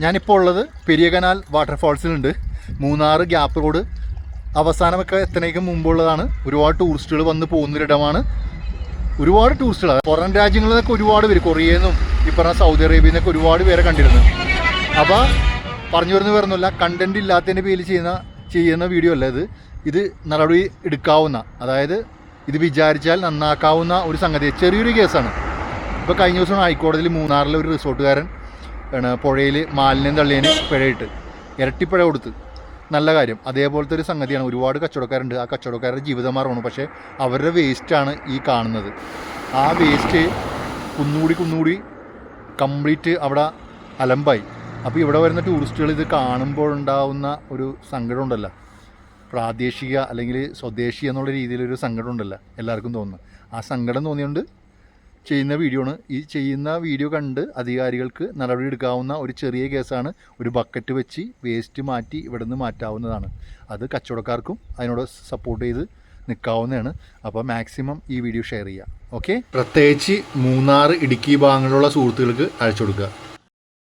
ഞാനിപ്പോൾ ഉള്ളത് Periya canal വാട്ടർഫാൾസിലുണ്ട്. Munnar gap road. അവസാനമൊക്കെ എത്തണേക്കും മുമ്പുള്ളതാണ്. ഒരുപാട് ടൂറിസ്റ്റുകൾ വന്ന് പോകുന്നൊരിടമാണ്. ഒരുപാട് ടൂറിസ്റ്റുകൾ പുറം രാജ്യങ്ങളിൽ നിന്നൊക്കെ ഒരുപാട് പേര്. കൊറിയയിൽ ഈ പറഞ്ഞ സൗദി അറേബ്യയിൽ നിന്നൊക്കെ ഒരുപാട് പേരെ കണ്ടിരുന്നു. അപ്പോൾ പറഞ്ഞു വരുന്ന വരുന്നില്ല കണ്ടന്റ് ഇല്ലാത്തതിന്റെ പേരിൽ ചെയ്യുന്ന ചെയ്യുന്ന വീഡിയോ അല്ല ഇത്. ഇത് നടപടി എടുക്കാവുന്ന അതായത് ഇത് വിചാരിച്ചാൽ നന്നാക്കാവുന്ന ഒരു സംഗതി. ചെറിയൊരു കേസാണ്. ഇപ്പോൾ കഴിഞ്ഞ ദിവസം ഹൈക്കോടതിയിൽ മൂന്നാറിലെ ഒരു റിസോർട്ടുകാരൻ പുഴയിൽ മാലിന്യം തള്ളിയതിന് പിഴയിട്ട്. ഇരട്ടിപ്പിഴ കൊടുത്ത്. നല്ല കാര്യം. അതേപോലത്തെ ഒരു സംഗതിയാണ്. ഒരുപാട് കച്ചവടക്കാരുണ്ട്. ആ കച്ചവടക്കാരുടെ ജീവിതമാർഗമാണ് പക്ഷേ അവരുടെ വേസ്റ്റാണ് ഈ കാണുന്നത്. ആ വേസ്റ്റ് കുന്നുകൂടി കുന്നുകൂടി കംപ്ലീറ്റ് അവിടെ അലമ്പായി. അപ്പോൾ ഇവിടെ വരുന്ന ടൂറിസ്റ്റുകൾ ഇത് കാണുമ്പോഴുണ്ടാവുന്ന ഒരു സങ്കടം പ്രാദേശിക അല്ലെങ്കിൽ സ്വദേശി എന്നുള്ള രീതിയിലൊരു സങ്കടം എല്ലാവർക്കും തോന്നുന്നു. ആ സങ്കടം തോന്നിയുകൊണ്ട് ചെയ്യുന്ന വീഡിയോ ആണ് ഈ ചെയ്യുന്ന വീഡിയോ കണ്ട് അധികാരികൾക്ക് നടപടി എടുക്കാവുന്ന ഒരു ചെറിയ കേസാണ് ഒരു ബക്കറ്റ് വെച്ച് വേസ്റ്റ് മാറ്റി ഇവിടെ നിന്ന് മാറ്റാവുന്നതാണ്. അത് കച്ചവടക്കാർക്കും അതിനോട് സപ്പോർട്ട് ചെയ്ത് നിൽക്കാവുന്നതാണ് അപ്പോൾ മാക്സിമം ഈ വീഡിയോ ഷെയർ ചെയ്യുക ഓക്കെ പ്രത്യേകിച്ച് മൂന്നാർ ഇടുക്കി ഭാഗങ്ങളിലുള്ള സുഹൃത്തുക്കൾക്ക് അയച്ചു കൊടുക്കുക.